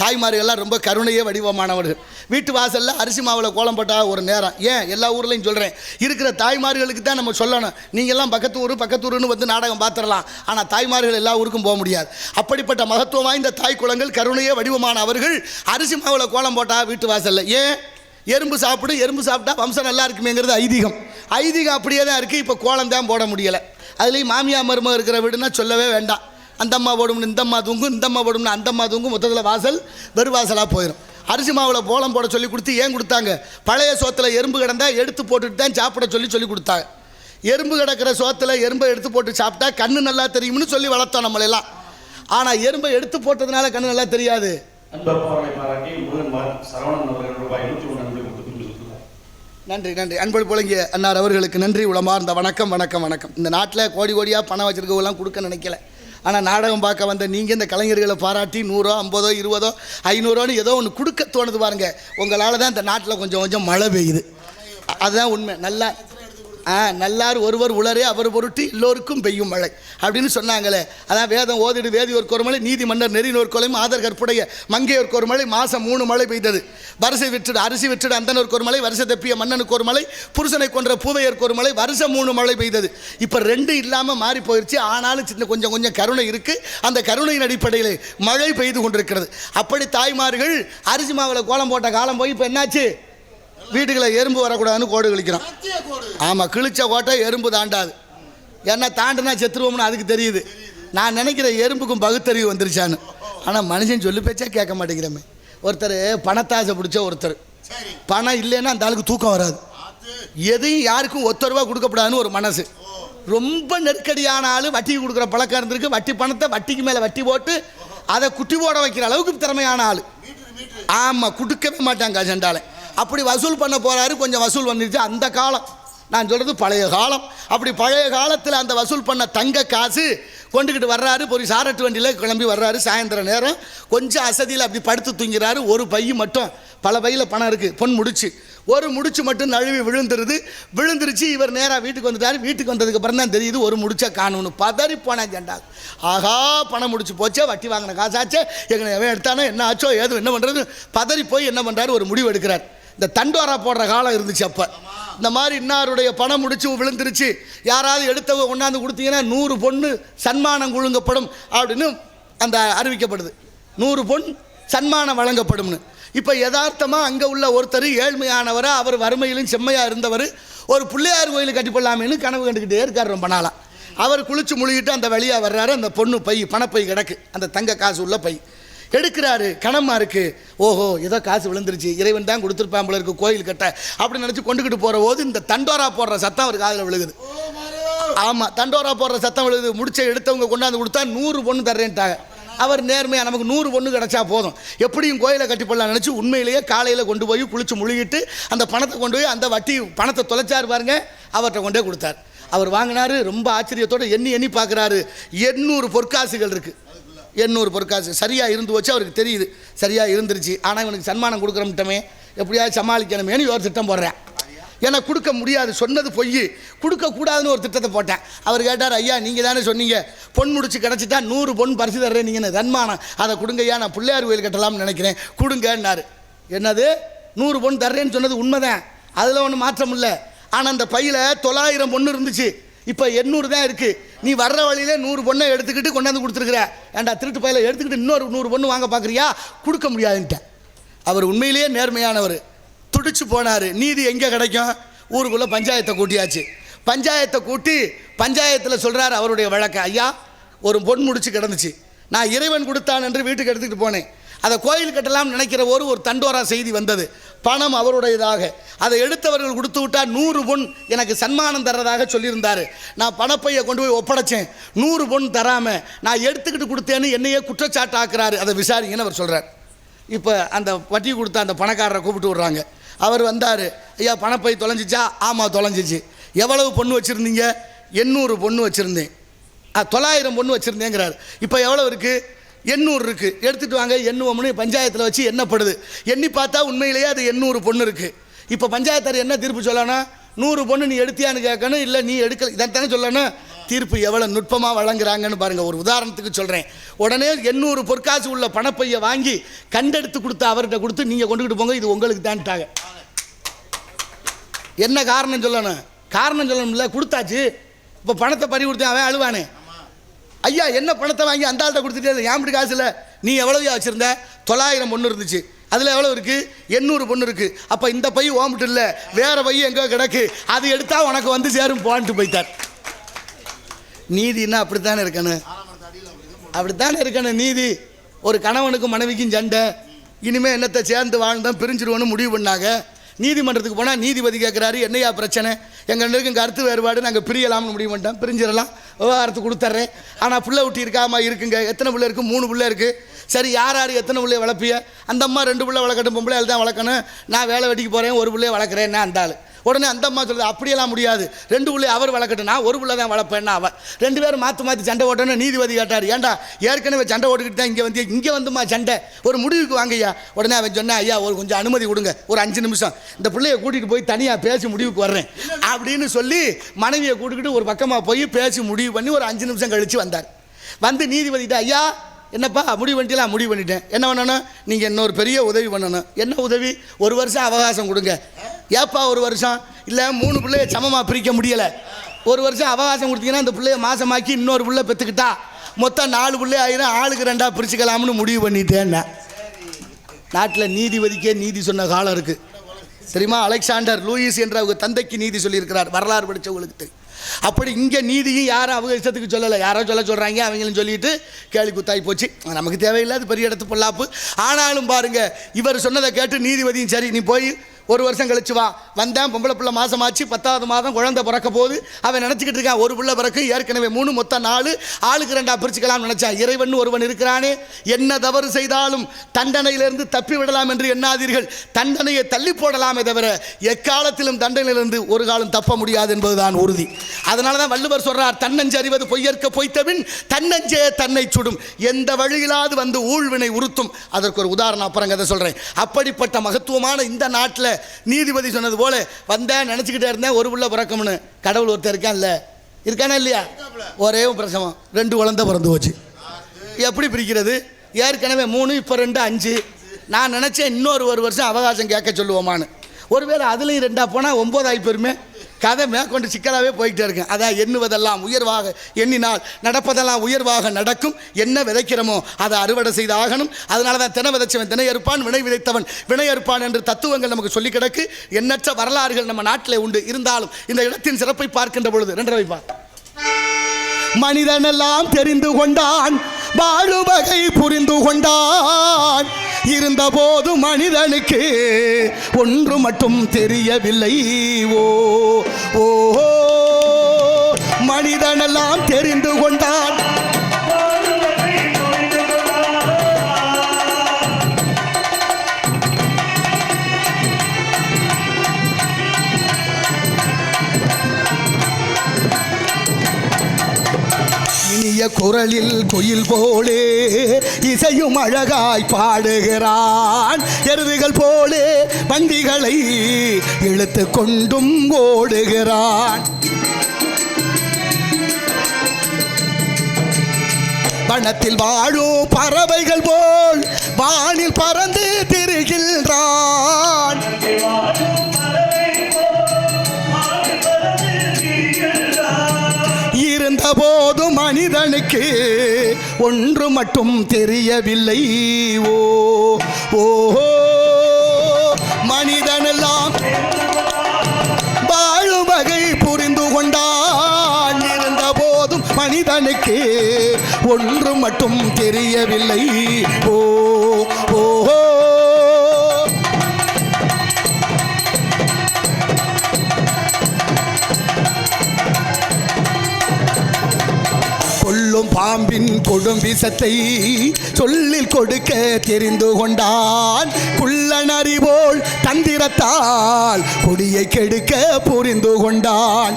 தாய்மார்கள்லாம் ரொம்ப கருணையே வடிவமானவர்கள். வீட்டு வாசலில் அரிசி மாவில் கோலம் போட்டால் ஒரு நேரம். ஏன்? எல்லா ஊர்லேயும் சொல்கிறேன் இருக்கிற தாய்மார்களுக்கு தான் நம்ம சொல்லணும். நீங்கள்லாம் பக்கத்து ஊர் பக்கத்து ஊருன்னு வந்து நாடகம் பார்த்துடலாம். ஆனால் தாய்மார்கள் எல்லா ஊருக்கும் போக முடியாது. அப்படிப்பட்ட மகத்துவம் வாய்ந்த தாய் குளங்கள் கருணையே வடிவமான அவர்கள் அரிசி மாவில் கோலம் போட்டால் வீட்டு வாசலில். ஏன்? எறும்பு சாப்பிடு எறும்பு சாப்பிட்டா வம்சம் நல்லா இருக்குமேங்கிறது ஐதீகம். ஐதீகம் அப்படியே தான் இருக்குது இப்போ கோலம் தான் போட முடியலை. அதுலேயும் மாமியா மருமக இருக்கிற வீடுனா சொல்லவே வேண்டாம். அந்த அம்மா போடும்னு இந்த அம்மா தூங்கும் இந்த அம்மா போடும்னு அந்த அம்மா தூங்கும் மொத்தத்தில் வாசல் வெறு வாசலாக போயிடும் அரிசி மாவில் கோலம் போட சொல்லி கொடுத்து ஏன் கொடுத்தாங்க? பழைய சோத்தில் எறும்பு கிடந்தா எடுத்து போட்டுட்டு தான் சாப்பிட சொல்லி சொல்லி கொடுத்தாங்க. எறும்பு கிடக்கிற சோத்தில் எறும்பை எடுத்து போட்டு சாப்பிட்டா கண்ணு நல்லா தெரியும்னு சொல்லி வளர்த்தோம் நம்மளெல்லாம் ஆனால் எறும்பை எடுத்து போட்டதுனால கண்ணு நல்லா தெரியாது. நன்றி நன்றி அன்பு புழங்கிய அன்னார் அவர்களுக்கு நன்றி. உளமார்ந்த வணக்கம் வணக்கம் வணக்கம். இந்த நாட்டில் கோடி கோடியாக பணம் வச்சிருக்கவெல்லாம் கொடுக்க நினைக்கல. ஆனால் நாடகம் பார்க்க வந்த நீங்கள் இந்த கலைஞர்களை பாராட்டி நூறோ ஐம்பதோ இருபதோ ஐநூறோன்னு ஏதோ ஒன்று கொடுக்க தோணுது பாருங்கள் உங்களால் தான் இந்த நாட்டில் கொஞ்சம் கொஞ்சம் மழை பெய்யுது. அதுதான் உண்மை. நல்லா ஆ நல்லார் ஒருவர் உளரே அவர் பொருட்டு எல்லோருக்கும் பெய்யும் மழை. அப்படின்னு சொன்னாங்களே. அதான் வேதம் ஓதிடு வேதி ஒரு கொருமலை நீதி மன்னர் நெறினோர் கொலையும் ஆதர் கற்புடைய மங்கையோர்க்கு ஒரு மழை மாதம் மூணு மழை பெய்தது. வரிசை விற்றுடு அரிசி விற்றுடு அந்தனருக்கு ஒரு மழை வருஷ தப்பிய மன்னனுக்கு ஒரு மலை புருஷனை கொன்ற பூவையர் ஒரு வருஷம் மூணு மழை பெய்தது. இப்போ ரெண்டு இல்லாமல் மாறி போயிடுச்சு ஆனாலும் சின்ன கொஞ்சம் கொஞ்சம் கருணை இருக்குது அந்த கருணையின் அடிப்படையில் மழை பெய்து கொண்டிருக்கிறது. அப்படி தாய்மார்கள் அரிசி மாவில் கோலம் போட்ட காலம் போய் இப்போ என்னாச்சு? வீட்டுக்குள்ள எறும்பு வரக்கூடாதுன்னு கோடு கிழிக்கிறோம். ஆமாம் கிழிச்ச கோட்டை எறும்பு தாண்டாது. ஏன்னா தாண்டுனா செத்துருவோம்னு அதுக்கு தெரியுது. நான் நினைக்கிற எறும்புக்கும் பகுத்தறிவு வந்துருச்சான்னு. ஆனால் மனுஷன் சொல்லி பேச்சா கேட்க மாட்டேங்கிறமே. ஒருத்தர் பணத்தாசை பிடிச்ச ஒருத்தர். பணம் இல்லைன்னா அந்த ஆளுக்கு தூக்கம் வராது. எதையும் யாருக்கும் ஒத்த ரூபா கொடுக்கப்படாதுன்னு ஒரு மனசு. ரொம்ப நெருக்கடியான ஆள் வட்டிக்கு கொடுக்குற பழக்கம் இருந்திருக்கு. வட்டி பணத்தை வட்டிக்கு மேலே வட்டி போட்டு அதை குட்டி போட வைக்கிற அளவுக்கு திறமையான ஆள். ஆமாம் கொடுக்கவே மாட்டாங்க அஜெண்டால. அப்படி வசூல் பண்ண போகிறாரு கொஞ்சம் வசூல் வந்துருச்சு அந்த காலம் நான் சொல்கிறது பழைய காலம். அப்படி பழைய காலத்தில் அந்த வசூல் பண்ண தங்க காசு கொண்டுக்கிட்டு வர்றாரு ஒரு சாரட்டு வண்டியில் கிளம்பி வர்றாரு. சாயந்தரம் நேரம் கொஞ்சம் அசதியில் அப்படி படுத்து தூங்கிறாரு. ஒரு பை மட்டும் பல பையில் பணம் இருக்குது பொன் முடிச்சு. ஒரு முடிச்சு மட்டும் நழுவி விழுந்துருது. விழுந்துருச்சு இவர் நேராக வீட்டுக்கு வந்துட்டார். வீட்டுக்கு வந்ததுக்கு அப்புறம் தான் தெரியுது ஒரு முடிச்சா காணும்னு பதறி போனேன் ஜெண்டா. ஆகா பணம் முடிச்சு போச்சே வட்டி வாங்கின காசாச்சே. எங்களை எவன் எடுத்தானோ என்ன ஆச்சோ ஏதோ என்ன பண்ணுறது பதறி போய் என்ன பண்ணுறாரு ஒரு முடிவு எடுக்கிறார். இந்த தண்டோரா போடுற காலம் இருந்துச்சு அப்போ. இந்த மாதிரி இன்னாருடைய பணம் முடிச்சு விழுந்துருச்சு. யாராவது எடுத்தவங்க கொண்டாந்து கொடுத்தீங்கன்னா நூறு பொண்ணு சன்மானம் குழுங்கப்படும் அப்படின்னு அந்த அறிவிக்கப்படுது. நூறு பொன் சன்மானம் வழங்கப்படும்னு. இப்போ யதார்த்தமாக அங்கே உள்ள ஒருத்தர் ஏழ்மையானவர் அவர் வறுமையிலும் செம்மையாக இருந்தவர் ஒரு பிள்ளையார் கோயில் கட்டி போடலாமேன்னு கனவு கண்டுக்கிட்டே இருக்கார் ரொம்ப நாளாக அவர் குளிச்சு முழுகிட்டு அந்த வழியாக வர்றாரு அந்த பொண்ணு பை பணப்பை கிடக்கு. அந்த தங்க காசு உள்ள பை. எடுக்கிறாரு கணமா இருக்கு. ஓஹோ ஏதோ காசு விழுந்துருச்சு. இறைவன் தான் கொடுத்துருப்பான் போல இருக்கு கோயில் கட்ட. அப்படி நினச்சி கொண்டுக்கிட்டு போகிற போது இந்த தண்டோரா போடுற சத்தம் அவர் காதில் விழுகுது. ஆமாம் தண்டோரா போடுற சத்தம் விழுகுது. முடிச்ச எடுத்தவங்க கொண்டாந்து கொடுத்தா நூறு பொண்ணு தர்றேன்ட்டாங்க. அவர் நேர்மையாக நமக்கு நூறு பொண்ணு கிடச்சா போதும். எப்படியும் கோயிலை கட்டி போடலாம் நினச்சி உண்மையிலேயே காலையில் கொண்டு போய் குளிச்சு முழுகிட்டு அந்த பணத்தை கொண்டு போய் அந்த வட்டி பணத்தை தொலைச்சார் பாருங்க அவர்கிட்ட கொண்டே கொடுத்தார். அவர் வாங்கினாரு ரொம்ப ஆச்சரியத்தோட எண்ணி எண்ணி பார்க்குறாரு எண்ணூறு பொற்காசுகள் இருக்குது எண்ணூறு பொற்காசு. சரியாக இருந்து வச்சு அவருக்கு தெரியுது. சரியாக இருந்துருச்சு. ஆனால் இவனுக்கு சன்மானம் கொடுக்குறோம்ட்டமே. எப்படியாவது சமாளிக்கணுமேனு ஒரு திட்டம் போடுறேன். ஏன்னா கொடுக்க முடியாது. சொன்னது பொய் கொடுக்கக்கூடாதுன்னு ஒரு திட்டத்தை போட்டேன். அவர் கேட்டார் ஐயா நீங்கள் தானே சொன்னீங்க. பொன் முடிச்சு கிடச்சிட்டா நூறு பொன் பரிசு தர்றேன். நீங்கள் தன்மானம்? அதை கொடுங்க ஐயா நான் பிள்ளையார் கோயில் கட்டலாம்னு நினைக்கிறேன். கொடுங்கன்னாரு. என்னது? நூறு பொன் தர்றேன்னு சொன்னது உண்மைதான். அதில் ஒன்றும் மாற்றம் இல்லை. ஆனால் அந்த பையில் தொள்ளாயிரம் பொண்ணு இருந்துச்சு. இப்போ எண்ணூறு தான் இருக்குது நீ வர்ற வழியிலே நூறு பொண்ணை எடுத்துக்கிட்டு கொண்டாந்து கொடுத்துருக்குற. ஏன்டா திருட்டு பயில எடுத்துக்கிட்டு இன்னொரு நூறு பொண்ணு வாங்க பார்க்குறியா கொடுக்க முடியாதுன்ட்டேன் அவர் உண்மையிலேயே நேர்மையானவர். துடிச்சு போனார். நீதி எங்கே கிடைக்கும்? ஊருக்குள்ளே பஞ்சாயத்தை கூட்டியாச்சு. பஞ்சாயத்தை கூட்டி பஞ்சாயத்தில் சொல்கிறார் அவருடைய வழக்கு. ஐயா ஒரு பொன் முடிச்சு கிடந்துச்சு. நான் இறைவன் கொடுத்தான் என்று வீட்டுக்கு எடுத்துக்கிட்டு போனேன். அதை கோயில் கட்டலாம் நினைக்கிற ஒரு ஒரு தண்டோரா செய்தி வந்தது. பணம் அவருடையதாக. அதை எடுத்தவர்கள் கொடுத்து விட்டால் நூறு பொன் எனக்கு சன்மானம் தர்றதாக சொல்லியிருந்தார். நான் பணப்பையை கொண்டு போய் ஒப்படைச்சேன். நூறு பொன் தராமல் நான் எடுத்துக்கிட்டு கொடுத்தேன்னு என்னையே குற்றச்சாட்டு ஆக்குறாரு அதை விசாரிங்கன்னு அவர் சொல்கிறார் இப்போ அந்த வட்டி கொடுத்த அந்த பணக்காரரை கூப்பிட்டு விட்றாங்க. அவர் வந்தார். ஐயா பணப்பை தொலைஞ்சிச்சா? ஆமாம் தொலைஞ்சிச்சு. எவ்வளவு பொண்ணு வச்சுருந்தீங்க? எண்ணூறு பொண்ணு வச்சுருந்தேன். தொள்ளாயிரம் பொண்ணு வச்சுருந்தேங்கிறார். இப்போ எவ்வளோ இருக்குது எண்ணூறு இருக்குது எடுத்துகிட்டு வாங்க எண்ணுவோம்னு பஞ்சாயத்தில் வச்சு எண்ணப்படுது. எண்ணி பார்த்தா உண்மையிலேயே அது எண்ணூறு பொண்ணு இருக்குது இப்போ பஞ்சாயத்தார் என்ன தீர்ப்பு சொல்லணும் நூறு பொண்ணு நீ எடுத்தியான்னு கேட்கணும் இல்லை நீ எடுக்கல தானே சொல்லணும். தீர்ப்பு எவ்வளோ நுட்பமாக வழங்குறாங்கன்னு பாருங்கள் ஒரு உதாரணத்துக்கு சொல்கிறேன் உடனே எண்ணூறு பொற்காசு உள்ள பணப்பையை வாங்கி கண்டெடுத்து கொடுத்த அவர்கிட்ட கொடுத்து நீங்கள் கொண்டுக்கிட்டு போங்க இது உங்களுக்கு தான்ட்டாங்க. என்ன காரணம் சொல்லணும்? காரணம் சொல்லணும்ல கொடுத்தாச்சு. இப்போ பணத்தை பறி கொடுத்தேன் அவன் அழுவானே. ஐயா என்ன பணத்தை வாங்கி அந்த ஆள்கிட்ட கொடுத்துட்டே ஏன் இப்படி காசு இல்லை நீ எவ்வளவு வச்சுருந்த? தொள்ளாயிரம் பொண்ணு இருந்துச்சு. அதில் எவ்வளோ இருக்குது எண்ணூறு பொண்ணு இருக்குது அப்போ இந்த பை ஓம்பிட்டு இல்லை. வேறு பை எங்கே கிடக்கு. அது எடுத்தால் உனக்கு வந்து சேரும் போன்ட்டு போய்த்தார் நீதினா அப்படித்தானே இருக்கணும்? அப்படித்தானே இருக்கணும் நீதி. ஒரு கணவனுக்கும் மனைவிக்கும் சண்டை. இனிமேல் என்னத்தை சேர்ந்து வாழ்ந்தோம் பிரிஞ்சிருவோன்னு முடிவு பண்ணாங்க. நீதிமன்றத்துக்கு போனால் நீதிபதி கேட்குறாரு என்னையா பிரச்சனை? எங்கள் ரெண்டு கருத்து வேறுபாடு நாங்கள் பிரியலாம்னு முடிவு பண்ணிட்டோம். பிரிஞ்சிடலாம். விவகாரத்துக்கு கொடுத்துட்றேன். ஆனால் பிள்ளை ஊட்டி இருக்காமா இருக்குங்க. எத்தனை பிள்ளை இருக்குது மூணு பிள்ளை இருக்குது சரி யார் யார் எத்தனை பிள்ளைய வளர்ப்பிய? அந்த அம்மா ரெண்டு பிள்ளை வளர்க்கட்டும் பொம்பளை தான் வளர்க்கணும். நான் வேலை வெட்டிக்கு போகிறேன் ஒரு பிள்ளைய வளர்க்குறேன் நான் அந்த ஆள். உடனே அந்த அம்மா சொல்லுது அப்படியெல்லாம் முடியாது. ரெண்டு பிள்ளை அவர் வளர்க்கட்டும். நான் ஒரு பிள்ளை தான் வளர்ப்பேன்னா அவன். ரெண்டு பேரும் மாற்றி மாற்றி சண்டை ஓட்டணும் நீதிபதி கேட்டார். ஏன்டா ஏற்கனவே சண்டை ஓட்டுக்கிட்டு தான் இங்கே வந்து இங்கே வந்துமா சண்டை. ஒரு முடிவுக்கு வாங்கய்யா. உடனே அவன் சொன்னேன் ஐயா ஒரு கொஞ்சம் அனுமதி கொடுங்க. ஒரு அஞ்சு நிமிஷம். இந்த பிள்ளைய கூட்டிகிட்டு போய் தனியாக பேசி முடிவுக்கு வர்றேன். அப்படின்னு சொல்லி மனைவியை கூட்டிக்கிட்டு ஒரு பக்கமாக போய் பேசி முடிவு பண்ணி ஒரு அஞ்சு நிமிஷம் கழித்து வந்தார். வந்து நீதிபதிட்ட ஐயா என்னப்பா முடிவு பண்ணிட்டலாம் முடிவு பண்ணிட்டேன். என்ன பண்ணணும்? நீங்கள் இன்னொரு பெரிய உதவி பண்ணணும். என்ன உதவி? ஒரு வருஷம் அவகாசம் கொடுங்க. ஏப்பா ஒரு வருஷம்? இல்லை மூணு பிள்ளைய சமமாக பிரிக்க முடியலை. ஒரு வருஷம் அவகாசம் கொடுத்தீங்கன்னா அந்த பிள்ளைய மாசமாக்கி இன்னொரு பிள்ளை பெற்றுக்கிட்டா மொத்தம் நாலு பிள்ளை ஆயிரம் ஆளுக்கு ரெண்டாக பிரிச்சுக்கலாம்னு முடிவு பண்ணிட்டேன்னா நாட்டில் நீதிபதிக்கே நீதி சொன்ன காலம் இருக்குது தெரியுமா? அலெக்சாண்டர் லூயிஸ் என்ற அவங்க தந்தைக்கு நீதி சொல்லியிருக்கிறார் வரலாறு படித்தவங்களுக்கு தெரியும். அப்படி இங்கே நீதியும் யாரும் அவங்க இஷ்டத்துக்கு சொல்லலை. யாரோ சொல்ல சொல்கிறாங்க அவங்களும் சொல்லிட்டு கேள்வி குத்தாய் போச்சு. நமக்கு தேவையில்லாது பெரிய இடத்து பொல்லாப்பு. ஆனாலும் பாருங்கள் இவர் சொன்னதை கேட்டு நீதிபதியும் சரி நீ போய் ஒரு வருஷம் கழிச்சு வா. வந்தேன் பொம்பளை பிள்ளை மாதமாச்சு பத்தாவது மாதம் குழந்தை பிறக்க போது அவன் நினச்சிக்கிட்டு இருக்கான் ஒரு பிள்ளை பிறகு ஏற்கனவே மூணு மொத்தம் நாலு. ஆளுக்கு ரெண்டா பிரிச்சுக்கலாம்னு நினச்சா இறைவன் ஒருவன் இருக்கிறானே. என்ன தவறு செய்தாலும் தண்டனையிலிருந்து தப்பி விடலாம் என்று எண்ணாதீர்கள். தண்டனையை தள்ளி போடலாமே தவிர எக்காலத்திலும் தண்டனையிலிருந்து ஒரு காலம் தப்ப முடியாது என்பதுதான் உறுதி. அதனால தான் வள்ளுவர் சொல்றார் தன்னஞ்சறிவது பொய்யற்க பொய்த்தபின் தன்னஞ்சே தன்னை சுடும். எந்த வழியிலாவது வந்து ஊழ்வினை உறுத்தும். அதற்கு ஒரு உதாரணம் அப்புறம் கதை சொல்கிறேன் அப்படிப்பட்ட மகத்துவமான இந்த நாட்டில் நீதிபதி சொன்னது போல வந்தேன் நினச்சிக்கிட்டே இருந்தேன் ஒரு புள்ள பிறக்கம்னு. கடவுள் ஒருத்தர் இருக்கான் இல்லை. இருக்கானா இல்லையா? ஒரே பிரசவம். ரெண்டு குழந்தை பிறந்து போச்சு. எப்படி பிரிக்கிறது? ஏற்கனவே மூணு இப்போ ரெண்டு அஞ்சு. நான் நினச்சேன் இன்னொரு ஒரு வருஷம் அவகாசம் கேட்க சொல்லுவோமான்னு. ஒருவேளை அதுலேயும் ரெண்டா போனால் ஒம்பதாயி பெருமே கதை மேற்கொண்டு சிக்கலாகவே போய்கிட்டே இருக்கேன் அதான் எண்ணுவதெல்லாம் உயர்வாக எண்ணினால் நடப்பதெல்லாம் உயர்வாக நடக்கும். என்ன விதைக்கிறோமோ அதை அறுவடை செய்து ஆகணும். அதனால தான் தின விதைச்சவன் தினை அறுப்பான் வினை விதைத்தவன் வினை அறுப்பான் என்று தத்துவங்கள் நமக்கு சொல்லி கிடக்கு. எண்ணற்ற வரலாறுகள் நம்ம நாட்டில் உண்டு. இருந்தாலும் இந்த இடத்தின் சிறப்பை பார்க்கின்ற பொழுது ரெண்டரை வைப்பா மனிதனெல்லாம் தெரிந்து கொண்டான் வாழுவகை புரிந்து கொண்டான். இருந்தபோது மனிதனுக்கு. ஒன்று மட்டும் தெரியவில்லை. ஓ ஓ. மனிதனெல்லாம் தெரிந்து கொண்டான். இனிய குரலில் குயில் போலே இசையும் அழகாய் பாடுகிறான். எருதுகள் போலே வண்டிகளை இழுத்து கொண்டும் ஓடுகிறான். வனத்தில் வாழும் பறவைகள் போல் வானில் பறந்து ஒன்று மட்டும் தெரியவில்லை. ஓ ஓ மனிதனெல்லாம் வாழும் வகை புரிந்து கொண்டான். இருந்த போதும் மனிதனுக்கு ஒன்று மட்டும் தெரியவில்லை. ஓ பாம்பின் கொடும் வீசத்தை சொல்லில் கொடுக்க தெரிந்து கொண்டான். குள்ளனறிவோள் தந்திரத்தால் கொடியை கெடுக்க புரிந்து கொண்டான்.